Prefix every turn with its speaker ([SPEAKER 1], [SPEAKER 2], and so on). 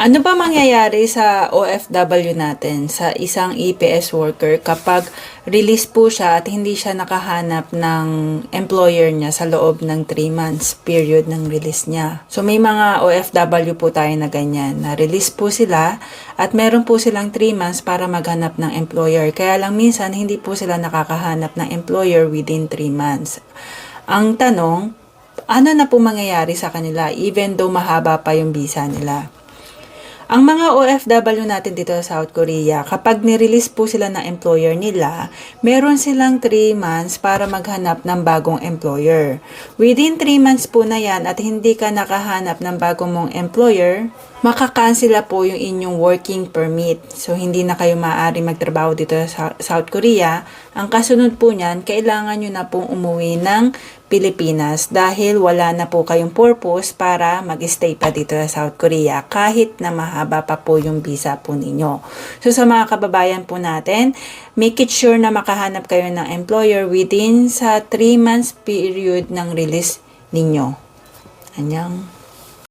[SPEAKER 1] Ano ba mangyayari sa OFW natin, sa isang EPS worker kapag release po siya at hindi siya nakahanap ng employer niya sa loob ng 3 months period ng release niya? So may mga OFW po tayo na ganyan, na release po sila at meron po silang 3 months para maghanap ng employer. Kaya lang minsan hindi po sila nakakahanap ng employer within 3 months. Ang tanong, ano na po mangyayari sa kanila even though mahaba pa yung visa nila? Ang mga OFW natin dito sa South Korea, kapag nirelease po sila ng employer nila, meron silang 3 months para maghanap ng bagong employer. Within 3 months po na yan at hindi ka nakahanap ng bagong mong employer, makakansela po yung inyong working permit. So, hindi na kayo maaari magtrabaho dito sa South Korea. Ang kasunod po niyan, kailangan nyo na pong umuwi ng Pilipinas dahil wala na po kayong purpose para mag-stay pa dito sa South Korea kahit na mahaba pa po yung visa po ninyo. So sa mga kababayan po natin, make it sure na makahanap kayo ng employer within sa 3 months period ng release ninyo. Anyang.